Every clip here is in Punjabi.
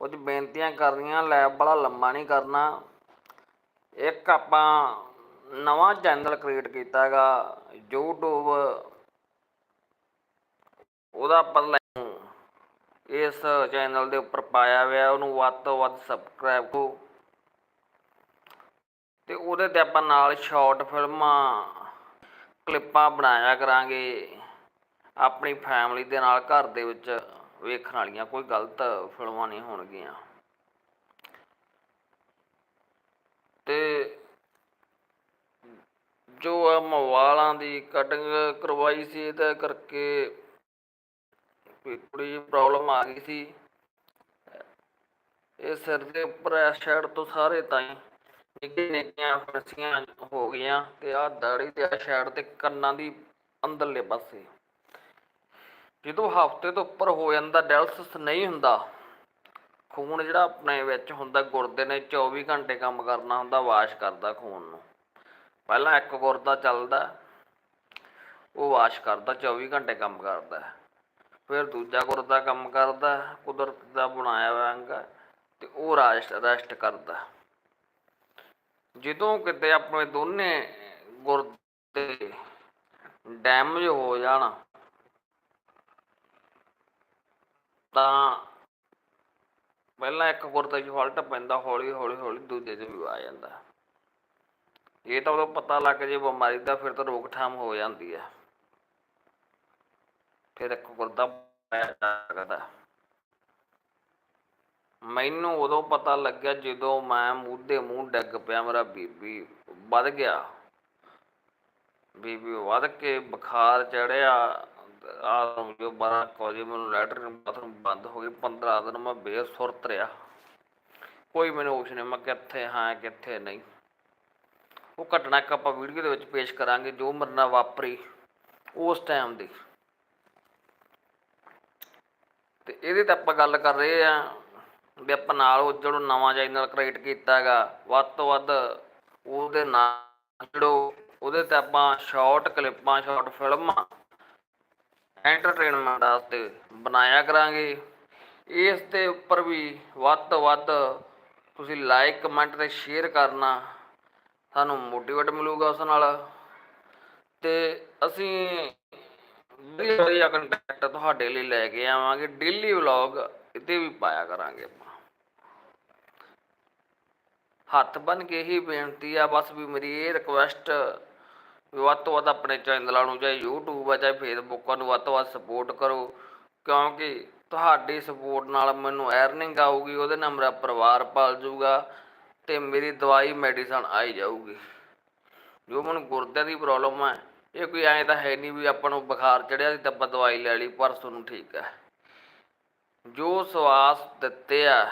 ਕੁਝ ਬੇਨਤੀਆਂ ਕਰਨੀਆਂ, ਲੈਬ ਵਾਲਾ ਲੰਮਾ ਨਹੀਂ ਕਰਨਾ। ਇੱਕ ਆਪਾਂ ਨਵਾਂ ਚੈਨਲ ਕ੍ਰੀਏਟ ਕੀਤਾ ਹੈਗਾ, YouTube ਉਹਦਾ ਆਪਾਂ ਇਸ ਚੈਨਲ ਦੇ ਉੱਪਰ ਪਾਇਆ ਹੋਇਆ, ਉਹਨੂੰ ਵੱਧ ਤੋਂ ਵੱਧ ਸਬਸਕ੍ਰਾਈਬ ਕਰੋ। ਤੇ ਉਹਦੇ ਤੇ ਆਪਾਂ ਨਾਲ ਸ਼ਾਰਟ ਫਿਲਮਾਂ, ਕਲਿੱਪਾਂ ਬਣਾਇਆ ਕਰਾਂਗੇ, ਆਪਣੀ ਫੈਮਿਲੀ ਦੇ ਨਾਲ ਘਰ ਦੇ ਵਿੱਚ। ਵੇਖਣ ਵਾਲੀਆਂ ਕੋਈ ਗਲਤ ਫਿਲਮਾਂ ਨਹੀਂ ਹੋਣਗੀਆਂ। ਤੇ ਜੋ ਆ ਮਵਾਲਾਂ ਦੀ ਕਟਿੰਗ ਕਰਵਾਈ ਸੀ, ਇਹਦੇ ਕਰਕੇ ਕੋਈ ਥੋੜ੍ਹੀ ਜਿਹੀ ਪ੍ਰੋਬਲਮ ਆ ਗਈ ਸੀ। ਇਹ ਸਿਰ ਦੇ ਉੱਪਰ ਸ਼ੈਡ ਤੋਂ ਸਾਰੇ ਤਾਈਂ ਨਿੱਕੀਆਂ ਨਿੱਕੀਆਂ ਫਰਸੀਆਂ ਹੋ ਗਈਆਂ ਤੇ ਆਹ ਦਾੜੀ ਤੇ ਆ ਸਾਈਡ ਤੇ ਕੰਨਾਂ ਦੀ ਅੰਦਰਲੇ ਪਾਸੇ। ਜਦੋਂ ਹਫ਼ਤੇ ਤੋਂ ਉੱਪਰ ਹੋ ਜਾਂਦਾ ਡਾਇਲਸਿਸ ਨਹੀਂ ਹੁੰਦਾ, ਖੂਨ ਜਿਹੜਾ ਆਪਣੇ ਵਿੱਚ ਹੁੰਦਾ, ਗੁਰਦੇ ਨੇ 24 ਘੰਟੇ ਕੰਮ ਕਰਨਾ ਹੁੰਦਾ, ਵਾਸ਼ ਕਰਦਾ ਖੂਨ ਨੂੰ। ਪਹਿਲਾਂ ਇੱਕ ਗੁਰਦਾ ਚੱਲਦਾ, ਉਹ ਵਾਸ਼ ਕਰਦਾ 24 ਘੰਟੇ ਕੰਮ ਕਰਦਾ। ਫਿਰ ਦੂਜਾ ਗੁਰਦਾ ਕੰਮ ਕਰਦਾ, ਕੁਦਰਤ ਦਾ ਬਣਾਇਆ ਹੋਇਆ ਅੰਗ, ਤੇ ਉਹ ਰੈਸਟ ਰੈਸਟ ਕਰਦਾ। ਜਦੋਂ ਕਿਤੇ ਆਪਣੇ ਦੋਨੇ ਗੁਰਦੇ ਡੈਮੇਜ ਹੋ ਜਾਣ ਤਾਂ ਪਹਿਲਾਂ ਇੱਕ ਗੁਰਦੇ 'ਚ ਫਾਲਟ ਪੈਂਦਾ, ਹੌਲੀ ਹੌਲੀ ਹੌਲੀ ਦੂਜੇ 'ਚ ਵੀ ਆ ਜਾਂਦਾ। ਇਹ ਤਾਂ ਉਦੋਂ ਪਤਾ ਲੱਗ ਜੇ ਬਿਮਾਰੀ ਦਾ, ਫਿਰ ਤਾਂ ਰੋਕਥਾਮ ਹੋ ਜਾਂਦੀ ਹੈ ਫਿਰ ਇੱਕ ਗੁਰਦਾ ਪਾਇਆ ਜਾ ਮੈਨੂੰ ਉਦੋਂ ਪਤਾ ਲੱਗਿਆ ਜਦੋਂ ਮੈਂ ਮੂੰਹ ਮੂੰਹ ਡਿੱਗ ਪਿਆ, ਮੇਰਾ ਬੀਬੀ ਵੱਧ ਗਿਆ। ਬੀਬੀ ਵੱਧ ਕੇ ਬੁਖਾਰ ਚੜਿਆ। ਆ ਜੋ 12 ਵਜੇ ਮੈਨੂੰ ਲੈਟਰਿਨ ਬਾਥਰੂਮ ਬੰਦ ਹੋ ਗਏ 15 ਦਿਨ ਮੈਂ ਬੇਸੁਰਤ ਰਿਹਾ। ਕੋਈ ਮੈਨੂੰ ਹੋਸ਼ ਨਹੀਂ, ਮੈਂ ਕਿੱਥੇ ਹਾਂ, ਕਿੱਥੇ ਨਹੀਂ। ਉਹ ਘਟਨਾ ਇੱਕ ਆਪਾਂ ਵੀਡੀਓ ਦੇ ਵਿੱਚ ਪੇਸ਼ ਕਰਾਂਗੇ, ਜੋ ਮੇਰੇ ਵਾਪਰੀ ਉਸ ਟਾਈਮ ਦੀ। ਤੇ ਇਹਦੇ ਤੇ ਆਪਾਂ ਗੱਲ ਕਰ ਰਹੇ ਆ ਵੀ ਆਪਾਂ ਨਾਲ ਉਹ ਜਿਹੜਾ ਨਵਾਂ ਚੈਨਲ ਕ੍ਰੀਏਟ ਕੀਤਾ ਹੈਗਾ, ਵੱਧ ਤੋਂ ਵੱਧ ਉਹਦੇ ਨਾਲ ਜੁੜੋ। ਉਹਦੇ ਤੇ ਆਪਾਂ ਸ਼ਾਰਟ ਕਲਿੱਪਾਂ ਸ਼ਾਰਟ ਫਿਲਮਾਂ ਐਂਟਰਟੇਨਮੈਂਟ ਵਾਸਤੇ ਬਣਾਇਆ ਕਰਾਂਗੇ। ਇਸ ਦੇ ਉੱਪਰ ਵੀ ਵੱਧ ਤੋਂ ਵੱਧ ਤੁਸੀਂ ਲਾਈਕ ਕਮੈਂਟ ਤੇ ਸ਼ੇਅਰ ਕਰਨਾ ਸਾਨੂੰ ਮੋਟੀਵੇਟ ਮਿਲੂਗਾ ਉਸ ਨਾਲ। ਤੇ ਅਸੀਂ ਵਧੀਆ ਵਧੀਆ ਕੰਟੈਂਟ ਤੁਹਾਡੇ ਲਈ ਲੈ ਕੇ ਆਵਾਂਗੇ ਡੇਲੀ ਵਲੌਗ ਇਹਦੇ ਵੀ ਪਾਇਆ ਕਰਾਂਗੇ ਆਪਾਂ। ਹੱਥ ਬਨ ਕੇ ਹੀ ਬੇਨਤੀ ਆ, ਬਸ ਵੀ ਮੇਰੀ ਇਹ ਰਿਕੁਐਸਟ ਵੱਧ ਤੋਂ ਵੱਧ ਆਪਣੇ ਚੈਨਲਾਂ ਨੂੰ ਚਾਹੇ YouTube ਆ, ਚਾਹੇ Facebook ਨੂੰ ਵੱਧ ਤੋਂ ਵੱਧ ਸਪੋਰਟ ਕਰੋ। ਕਿਉਂਕਿ ਤੁਹਾਡੀ ਸਪੋਰਟ ਨਾਲ ਮੈਨੂੰ ਅਰਨਿੰਗ ਆਊਗੀ, ਉਹਦੇ ਨਾਲ ਮੇਰਾ ਪਰਿਵਾਰ ਪਲ ਜਾਊਗਾ ਤੇ ਮੇਰੀ ਦਵਾਈ ਮੈਡੀਸਨ ਆਈ ਜਾਊਗੀ। ਜੋ ਮੈਨੂੰ ਗੁਰਦਿਆਂ ਦੀ ਪ੍ਰੋਬਲਮ ਹੈ ਇਹ ਕੋਈ ਐਂ ਤਾਂ ਹੈ ਨਹੀਂ ਵੀ ਆਪਾਂ ਨੂੰ ਬੁਖਾਰ ਚੜਿਆ ਸੀ ਤਾਂ ਆਪਾਂ ਦਵਾਈ ਲੈ ਲਈ, ਪਰਸੋਂ ਨੂੰ ਠੀਕ ਹੈ ਜੋ ਸਵਾਸ ਦਿੱਤੇ ਆ,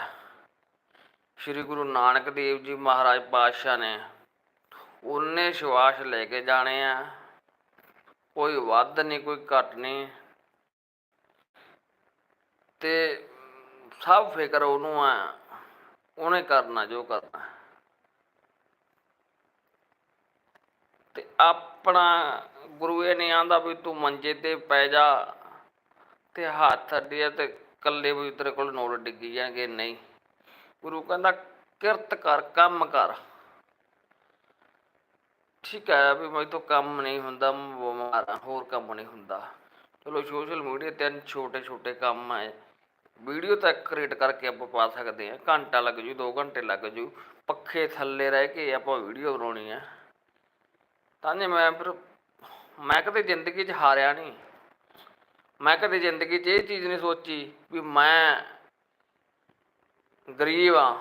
ਸ੍ਰੀ ਗੁਰੂ ਨਾਨਕ ਦੇਵ ਜੀ ਮਹਾਰਾਜ ਪਾਤਸ਼ਾਹ ਨੇ ਉਹਨੇ ਸ਼ਵਾਸ ਲੈ ਕੇ ਜਾਣੇ ਆ। ਕੋਈ ਵੱਧ ਨਹੀਂ, ਕੋਈ ਘੱਟ ਨਹੀਂ। ਤੇ ਸਭ ਫਿਕਰ ਉਹਨੂੰ ਆ। ਉਹਨੇ ਕਰਨਾ ਜੋ ਕਰਨਾ। ਤੇ ਆਪਣਾ ਗੁਰੂ ਇਹ ਨਹੀਂ ਆਂਦਾ ਵੀ ਤੂੰ ਮੰਜੇ ਤੇ ਪੈ ਜਾ ਤੇ ਹੱਥ ਅੱਡੇ ਤੇ ਕੱਲੇ ਵੀ ਤੇਰੇ ਕੋਲ ਨੋਟ ਡਿੱਗੀ ਜਾਣਗੇ। ਨਹੀਂ। ਗੁਰੂ ਕਹਿੰਦਾ, ਕਿਰਤ ਕਰ, ਕੰਮ ਕਰ। ਠੀਕ ਹੈ ਵੀ ਮੇਰੇ ਤੋਂ ਕੰਮ ਨਹੀਂ ਹੁੰਦਾ, ਮੈਂ ਬਿਮਾਰ ਹਾਂ, ਹੋਰ ਕੰਮ ਨਹੀਂ ਹੁੰਦਾ। ਚਲੋ ਸੋਸ਼ਲ ਮੀਡੀਆ ਤੇ ਛੋਟੇ ਛੋਟੇ ਕੰਮ ਹੈ ਵੀਡੀਓ ਤੱਕ ਕ੍ਰੀਏਟ ਕਰਕੇ ਆਪਾਂ ਪਾ ਸਕਦੇ ਹਾਂ, ਘੰਟਾ ਲੱਗ ਜੂ 2 ਘੰਟੇ ਲੱਗ ਜੂ, ਪੱਖੇ ਥੱਲੇ ਰਹਿ ਕੇ ਆਪਾਂ ਵੀਡੀਓ ਬਣਾਉਣੀ ਹੈ ਤਾਂ ਜੇ ਮੈਂ ਫਿਰ, ਮੈਂ ਕਦੇ ਜ਼ਿੰਦਗੀ 'ਚ ਹਾਰਿਆ ਨਹੀਂ। ਮੈਂ ਕਦੇ ਜ਼ਿੰਦਗੀ 'ਚ ਇਹ ਚੀਜ਼ ਨਹੀਂ ਸੋਚੀ ਵੀ ਮੈਂ ਗਰੀਬ ਆ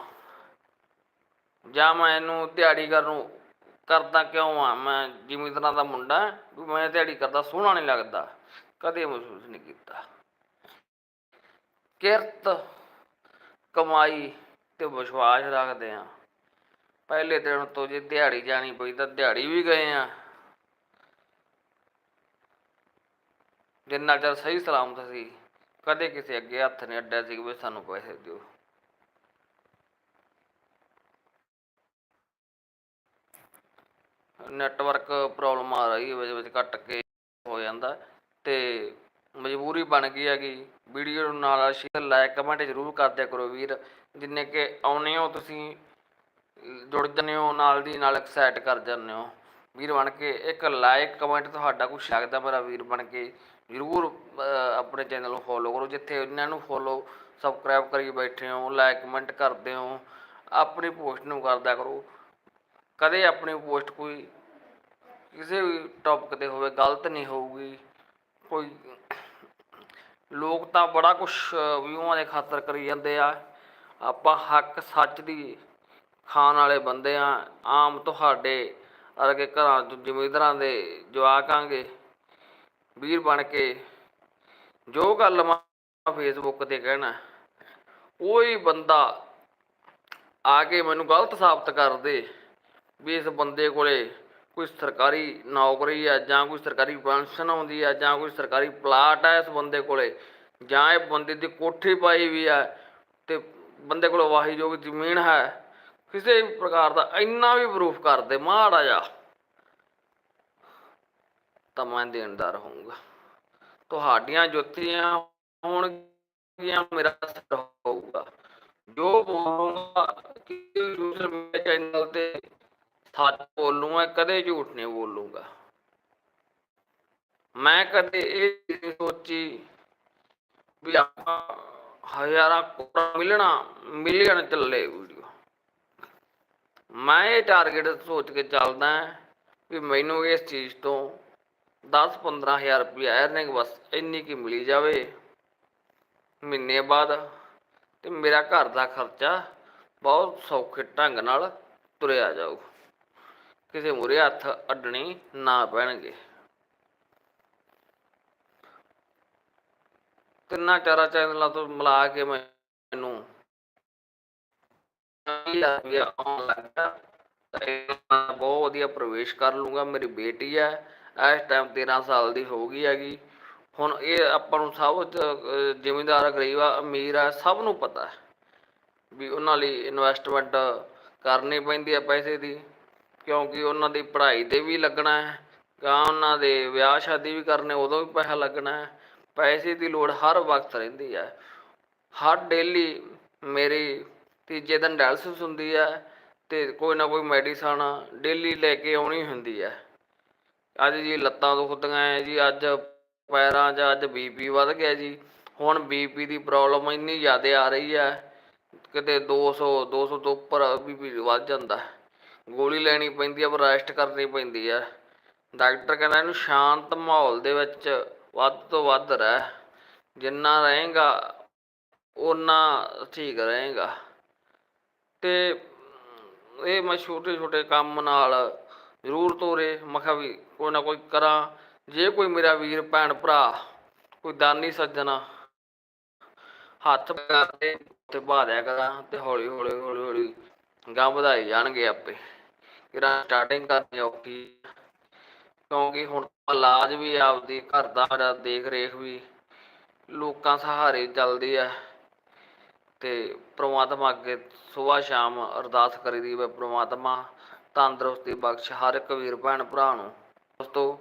ਜਾਂ ਮੈਂ ਇਹਨੂੰ ਦਿਹਾੜੀ ਕਰਨ ਨੂੰ ਕਰਦਾ ਕਿਉਂ ਆ? ਮੈਂ ਜ਼ਿਮੀਂਦਾਰਾਂ ਦਾ ਮੁੰਡਾ ਵੀ ਮੈਂ ਦਿਹਾੜੀ ਕਰਦਾ, ਸੋਹਣਾ ਨਹੀਂ ਲੱਗਦਾ। ਕਦੇ ਮਹਿਸੂਸ ਨਹੀਂ ਕੀਤਾ। ਕਿਰਤ, ਕਮਾਈ ਤੇ ਵਿਸ਼ਵਾਸ ਰੱਖਦੇ ਆ। ਪਹਿਲੇ ਦਿਨ ਤੋਂ ਜੇ ਦਿਹਾੜੀ ਜਾਣੀ ਪਈ ਤਾਂ ਦਿਹਾੜੀ ਵੀ ਗਏ ਆ। ਜਿੰਨਾ ਚਿਰ ਸਹੀ ਸਲਾਮਤ ਸੀ, ਕਦੇ ਕਿਸੇ ਅੱਗੇ ਹੱਥ ਨਹੀਂ ਅੱਡਿਆ ਸੀ ਵੀ ਸਾਨੂੰ ਪੈਸੇ ਦਿਓ। ਨੈਟਵਰਕ ਪ੍ਰੋਬਲਮ ਆ ਰਹੀ ਹੈ, ਵਿੱਚ ਵਿੱਚ ਕੱਟ ਕੇ ਹੋ ਜਾਂਦਾ ਤੇ ਮਜਬੂਰੀ ਬਣ ਗਈ ਹੈਗੀ। ਵੀਡੀਓ ਨਾਲ ਸ਼ੇਅਰ ਲਾਇਕ ਕਮੈਂਟ ਜ਼ਰੂਰ ਕਰਦਿਆ ਕਰੋ ਵੀਰ। ਜਿੰਨੇ ਕਿ ਆਉਣੇ ਹੋ ਤੁਸੀਂ, ਜੁੜ ਜਾਂਦੇ ਹੋ, ਨਾਲ ਦੀ ਨਾਲ ਐਕਸਾਈਟ ਕਰ ਜਾਂਦੇ ਹੋ। ਵੀਰ ਬਣ ਕੇ ਇੱਕ ਲਾਈਕ ਕਮੈਂਟ ਤੁਹਾਡਾ ਕੁਛ ਲੱਗਦਾ ਮੇਰਾ ਵੀਰ ਬਣ ਕੇ, ਜ਼ਰੂਰ ਆਪਣੇ ਚੈਨਲ ਨੂੰ ਫੋਲੋ ਕਰੋ। ਜਿੱਥੇ ਇਹਨਾਂ ਨੂੰ ਫੋਲੋ ਸਬਸਕ੍ਰਾਈਬ ਕਰੀ ਬੈਠੇ ਹੋ ਲਾਈਕ ਕਮੈਂਟ ਕਰਦੇ ਹੋ, ਆਪਣੀ ਪੋਸਟ ਨੂੰ ਕਰਦਿਆ ਕਰੋ। ਕਦੇ ਆਪਣੀ ਪੋਸਟ ਕੋਈ ਕਿਸੇ ਵੀ ਟੌਪਿਕ ਤੇ ਹੋਵੇ, ਗਲਤ ਨਹੀਂ ਹੋਊਗੀ, ਕੋਈ ਲੋਕ ਤਾਂ ਬੜਾ ਕੁਝ ਵਿਊਆਂ ਦੇ ਖਾਤਰ ਕਰੀ ਜਾਂਦੇ ਆ। ਆਪਾਂ ਹੱਕ ਸੱਚ ਦੀ ਖਾਣ ਵਾਲੇ ਬੰਦੇ ਆ। ਆਮ ਤੁਹਾਡੇ ਅਰਗੇ ਘਰਾਂ ਤੋਂ ਜ਼ਿਮੀਂਦਾਰਾਂ ਦੇ ਜਵਾਕਾਂਗੇ ਵੀਰ ਬਣ ਕੇ, ਜੋ ਗੱਲ ਮੈਂ ਫੇਸਬੁੱਕ ਤੇ ਕਹਿਣਾ ਕੋਈ ਬੰਦਾ ਆ ਕੇ ਮੈਨੂੰ ਗਲਤ ਸਾਬਤ ਕਰ ਦੇ। ਵੀ ਇਸ ਬੰਦੇ ਕੋਲੇ ਕੋਈ ਸਰਕਾਰੀ ਨੌਕਰੀ ਆ ਜਾਂ ਕੋਈ ਸਰਕਾਰੀ ਪੈਨਸ਼ਨ ਆਉਂਦੀ ਆ ਜਾਂ ਕੋਈ ਸਰਕਾਰੀ ਪਲਾਟ ਆ ਇਸ ਬੰਦੇ ਕੋਲੇ, ਜਾਂ ਇਹ ਬੰਦੇ ਦੀ ਕੋਠੀ ਪਾਈ ਵੀ ਆ ਤੇ ਬੰਦੇ ਕੋਲ ਵਾਹੀਯੋਗ ਜ਼ਮੀਨ ਹੈ, ਕਿਸੇ ਵੀ ਪ੍ਰਕਾਰ ਦਾ ਇੰਨਾ ਵੀ ਪ੍ਰੂਫ ਕਰ ਦੇ ਮਾੜਾ ਜਾ ਤਾਂ ਮੈਂ ਦੇਣਦਾਰ ਹੋਊਂਗਾ। ਤੁਹਾਡੀਆਂ ਜੁੱਤੀਆਂ ਹੋਣਗੀਆਂ, ਮੇਰਾ ਸਿਰ ਹੋਊਗਾ। ਜੋ ਬੋਲੂੰਗਾ, ਕਿਸੇ ਸੋਸ਼ਲ ਮੀਡੀਆ ਚੈਨਲ ਤੇ ਸੱਚ ਬੋਲੂੰਗਾ, ਕਦੇ ਝੂਠ ਨਹੀਂ ਬੋਲੂਗਾ। ਮੈਂ ਕਦੇ ਇਹ ਸੋਚੀ ਵੀ ਆਪਾਂ ਹਜ਼ਾਰਾਂ ਕਰੋੜਾਂ ਮਿਲਣਾ, ਮਿਲੀਅਨ ਚੱਲੇ ਵੀਡੀਓ। ਮੈਂ ਇਹ ਟਾਰਗੇਟ ਸੋਚ ਕੇ ਚੱਲਦਾ ਵੀ ਮੈਨੂੰ ਇਸ ਚੀਜ਼ ਤੋਂ 10 ਹਜ਼ਾਰ ਰੁਪਇਆ ਅਰਨਿੰਗ ਬਸ ਇੰਨੀ ਕੀ ਮਿਲੀ ਜਾਵੇ ਮਹੀਨੇ ਬਾਅਦ ਤੇ ਮੇਰਾ ਘਰ ਦਾ ਖਰਚਾ ਬਹੁਤ ਸੌਖੇ ਢੰਗ ਨਾਲ ਤੁਰਿਆ ਜਾਊ। ਕਿਸੇ ਮੁਰੇ ਹੱਥ ਅੱਡਣੀ ਨਾ ਪੈਣਗੇ। ਤਿੰਨਾਂ ਚਾਰਾਂ ਚੈਨਲਾਂ ਤੋਂ ਮਿਲਾ ਕੇ ਮੈਨੂੰ ਵੀ ਬਹੁਤ ਵਧੀਆ ਪ੍ਰਵੇਸ਼ ਕਰ ਲੂੰਗਾ ਮੇਰੀ ਬੇਟੀ ਹੈ ਇਸ ਟਾਈਮ 13 ਸਾਲ ਦੀ ਹੋ ਗਈ ਹੈਗੀ। ਹੁਣ ਇਹ ਆਪਾਂ ਨੂੰ ਸਭ ਅਹ, ਜ਼ਿਮੀਂਦਾਰ ਗਰੀਬ ਆ ਅਮੀਰ ਆ ਸਭ ਨੂੰ ਪਤਾ ਵੀ ਉਹਨਾਂ ਲਈ ਇਨਵੈਸਟਮੈਂਟ ਕਰਨੀ ਪੈਂਦੀ ਹੈ ਪੈਸੇ ਦੀ। ਕਿਉਂਕਿ ਉਹਨਾਂ ਦੀ ਪੜ੍ਹਾਈ ਤੇ ਵੀ ਲੱਗਣਾ ਹੈ ਗਾਂ ਉਹਨਾਂ ਦੇ ਵਿਆਹ ਸ਼ਾਦੀ ਵੀ ਕਰਨੇ ਉਦੋਂ ਵੀ ਪੈਸਾ ਲੱਗਣਾ ਹੈ, ਪੈਸੇ ਦੀ ਲੋੜ ਹਰ ਵਕਤ ਰਹਿੰਦੀ ਹੈ। ਹਰ ਡੇਲੀ ਮੇਰੀ ਤੀਜੇ ਦਿਨ ਡਾਇਲਸਿਸ ਹੁੰਦੀ ਹੈ ਤੇ ਕੋਈ ਨਾ ਕੋਈ ਮੈਡੀਸਨ ਡੇਲੀ ਲੈ ਕੇ ਆਉਣੀ ਹੁੰਦੀ ਹੈ। ਅੱਜ ਜੀ ਲੱਤਾਂ ਦੁਖਦੀਆਂ ਹੈ ਜੀ, ਅੱਜ ਪੈਰਾਂ 'ਚ, ਅੱਜ ਬੀਪੀ ਵੱਧ ਗਿਆ ਜੀ, ਹੁਣ ਬੀਪੀ ਦੀ ਪ੍ਰੋਬਲਮ ਇੰਨੀ ਜ਼ਿਆਦਾ ਆ ਰਹੀ ਹੈ, ਕਿਤੇ 200 200 ਤੋਂ ਉੱਪਰ ਬੀਪੀ ਵੱਧ ਜਾਂਦਾ ਹੈ। ਗੋਲੀ ਲੈਣੀ ਪੈਂਦੀ ਹੈ ਪਰ ਰੈਸਟ ਕਰਨੀ ਪੈਂਦੀ ਹੈ ਡਾਕਟਰ ਕਹਿੰਦਾ ਇਹਨੂੰ ਸ਼ਾਂਤ ਮਾਹੌਲ ਦੇ ਵਿੱਚ ਵੱਧ ਤੋਂ ਵੱਧ ਰਹਿ। ਜਿੰਨਾ ਰਹੇਗਾ, ਓਨਾ ਠੀਕ ਰਹੇਗਾ। ਤੇ ਇਹ ਮੈਂ ਛੋਟੇ ਛੋਟੇ ਕੰਮ ਨਾਲ ਜ਼ਰੂਰ ਤੋਰੇ। ਮੈਂ ਕਿਹਾ ਵੀ ਕੋਈ ਨਾ ਕੋਈ ਕਰਾਂ। ਜੇ ਕੋਈ ਮੇਰਾ ਵੀਰ, ਭੈਣ, ਭਰਾ, ਕੋਈ ਦਾਨੀ ਸੱਜਣਾ ਹੱਥ ਕਰਦੇ ਤੇ ਬਾਦਿਆ ਕਰਾਂ ਤੇ ਹੌਲੀ ਹੌਲੀ ਹੌਲੀ ਹੌਲੀ ਗਾਂ ਵਧਾਈ ਜਾਣਗੇ ਆਪੇ। ਕਿਰਾਂ ਸਟਾਰਟਿੰਗ ਕਰਨੀ ਔਖੀ ਕਿਉਂਕਿ ਹੁਣ ਇਲਾਜ ਵੀ ਆਪਦੀ, ਘਰ ਦਾ ਮੇਰਾ ਦੇਖ ਰੇਖ ਵੀ ਲੋਕਾਂ ਸਹਾਰੇ ਚੱਲਦੀ ਆ। ਤੇ ਪ੍ਰਮਾਤਮਾ ਅੱਗੇ ਸਵੇਰ ਸ਼ਾਮ ਅਰਦਾਸ ਕਰੀਦੀ ਵੇ ਪ੍ਰਮਾਤਮਾ ਤੰਦਰੁਸਤੀ ਬਖਸ਼ ਹਰ ਇੱਕ ਵੀਰ ਭੈਣ ਭਰਾ ਨੂੰ। ਦੋਸਤੋ,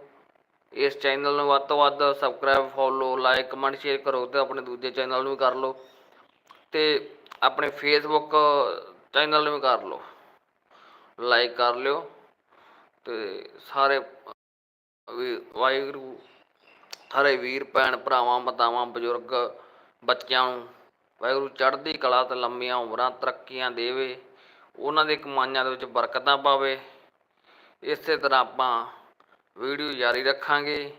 ਇਸ ਚੈਨਲ ਨੂੰ ਵੱਧ ਤੋਂ ਵੱਧ subscribe follow like comment share ਕਰੋ ਤੇ ਆਪਣੇ ਦੂਜੇ ਚੈਨਲ ਨੂੰ ਵੀ ਕਰ ਲਓ। ਤੇ ਆਪਣੇ ਫੇਸਬੁੱਕ ਚੈਨਲ ਨੂੰ ਵੀ ਕਰ ਲਓ। ਲਾਈਕ ਕਰ ਲਿਓ ਤੇ ਸਾਰੇ ਵੀ ਵਾਹਿਗੁਰੂ, ਸਾਰੇ ਵੀਰ, ਭੈਣ, ਭਰਾਵਾਂ, ਮਾਤਾਵਾਂ, ਬਜ਼ੁਰਗ, ਬੱਚਿਆਂ ਨੂੰ ਵਾਹਿਗੁਰੂ ਚੜ੍ਹਦੀ ਕਲਾ ਤੇ ਲੰਮੀਆਂ ਉਮਰਾਂ ਤਰੱਕੀਆਂ ਦੇਵੇ, ਉਹਨਾਂ ਦੇ ਕਮਾਈਆਂ ਦੇ ਵਿੱਚ ਬਰਕਤਾਂ ਪਾਵੇ। ਇਸੇ ਤਰ੍ਹਾਂ ਆਪਾਂ ਵੀਡੀਓ ਜਾਰੀ ਰੱਖਾਂਗੇ।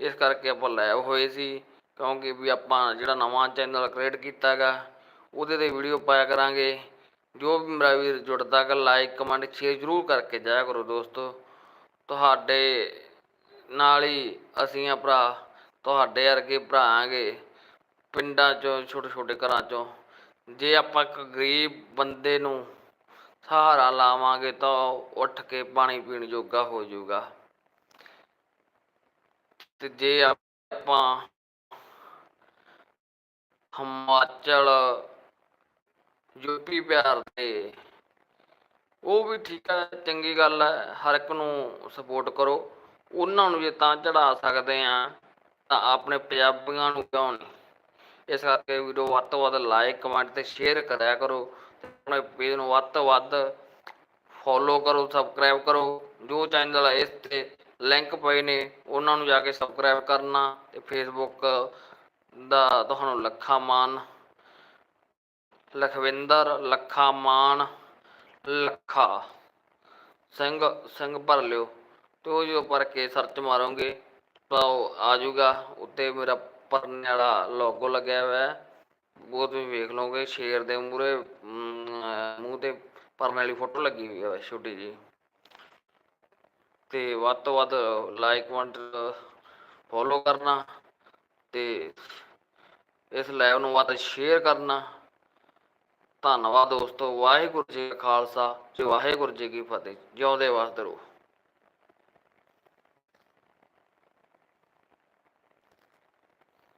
ਇਸ ਕਰਕੇ ਆਪਾਂ ਲਾਈਵ ਹੋਏ ਸੀ, ਕਿਉਂਕਿ ਵੀ ਆਪਾਂ ਜਿਹੜਾ ਨਵਾਂ ਚੈਨਲ ਕ੍ਰੀਏਟ ਕੀਤਾ ਹੈਗਾ ਉਹਦੇ ਤੇ ਵੀਡੀਓ ਪਾਇਆ ਕਰਾਂਗੇ। ਜੋ ਵੀ ਮੇਰਾ ਵੀਰ ਜੁੜਦਾ ਗਾ ਲਾਈਕ ਕਮੈਂਟ ਸ਼ੇਅਰ ਜ਼ਰੂਰ ਕਰਕੇ ਜਾਇਆ ਕਰੋ ਦੋਸਤੋ। ਤੁਹਾਡੇ ਨਾਲ ਹੀ ਅਸੀਂ ਆ ਭਰਾ, ਤੁਹਾਡੇ ਵਰਗੇ ਭਰਾ ਪਿੰਡਾਂ ਚੋਂ ਛੋਟੇ ਛੋਟੇ ਘਰਾਂ ਚੋਂ। ਜੇ ਆਪਾਂ ਇੱਕ ਗਰੀਬ ਬੰਦੇ ਨੂੰ ਸਹਾਰਾ ਲਾਵਾਂਗੇ ਤਾਂ ਉਹ ਉੱਠ ਕੇ ਪਾਣੀ ਪੀਣ ਜੋਗਾ ਹੋ ਜਾਊਗਾ। ਤੇ ਜੇ ਆਪਾਂ ਹਿਮਾਚਲ ਯੂਪੀ ਬਿਹਾਰ ਦੇ ਉਹ ਵੀ ਠੀਕ ਹੈ ਚੰਗੀ ਗੱਲ ਹੈ ਹਰ ਇੱਕ ਨੂੰ ਸਪੋਰਟ ਕਰੋ। ਉਹਨਾਂ ਨੂੰ ਜੇ ਤਾਂ ਚੜਾ ਸਕਦੇ ਆ, ਤਾਂ ਆਪਣੇ ਪੰਜਾਬੀਆਂ ਨੂੰ ਕਿਉਂ ਨਹੀਂ? ਇਸ ਕਰਕੇ ਵੀਡੀਓ ਵੱਧ ਤੋਂ ਵੱਧ ਲਾਈਕ ਕਮੈਂਟ ਤੇ ਸ਼ੇਅਰ ਕਰਿਆ ਕਰੋ। ਤੇ ਆਪਣੇ ਪੇਜ ਨੂੰ ਵੱਧ ਤੋਂ ਵੱਧ ਫੋਲੋ ਕਰੋ ਸਬਸਕ੍ਰਾਈਬ ਕਰੋ। ਜੋ ਚੈਨਲ ਇਸ ਤੇ ਲਿੰਕ ਪਏ ਨੇ, ਉਹਨਾਂ ਨੂੰ ਜਾ ਕੇ ਸਬਸਕ੍ਰਾਈਬ ਕਰਨਾ। ਤੇ ਫੇਸਬੁੱਕ ਦਾ ਤੁਹਾਨੂੰ ਲੱਖਾਂ ਮਾਨ ਲਖਵਿੰਦਰ, ਲੱਖਾ, ਮਾਨ, ਲੱਖਾ। ਸਿੰਘ ਸਿੰਘ ਭਰ ਲਿਓ। ਤੇ ਉਹ ਜੋ ਭਰ ਕੇ ਸਰਚ ਮਾਰੋਗੇ, ਤਾਂ ਉਹ ਆ ਜਾਊਗਾ ਉੱਤੇ ਮੇਰਾ ਪਰਨੇ ਵਾਲਾ ਲੋਗੋ ਲੱਗਿਆ ਹੋਇਆ ਹੈ। ਉਹ ਤੁਸੀਂ ਵੇਖ ਲਓਗੇ, ਸ਼ੇਰ ਦੇ ਮੂਰੇ ਮੂੰਹ ਤੇ ਪਰਨੇ ਵਾਲੀ ਫੋਟੋ ਲੱਗੀ ਹੋਈ ਹੈ ਛੋਟੀ ਜੀ ਤੇ ਵੱਧ ਤੋਂ ਵੱਧ ਲਾਈਕ ਕਮੈਂਟ ਫੋਲੋ ਕਰਨਾ ਤੇ ਇਸ ਲਾਈਵ ਨੂੰ ਵੱਧ ਸ਼ੇਅਰ ਕਰਨਾ। ਧੰਨਵਾਦ ਦੋਸਤੋ ਵਾਹਿਗੁਰੂ ਜੀ ਕਾ ਖਾਲਸਾ ਤੇ ਵਾਹਿਗੁਰੂ ਜੀ ਕੀ ਫਤਿਹ। ਜਿਉਂਦੇ ਵਾਸਤੇ ਰਹੋ।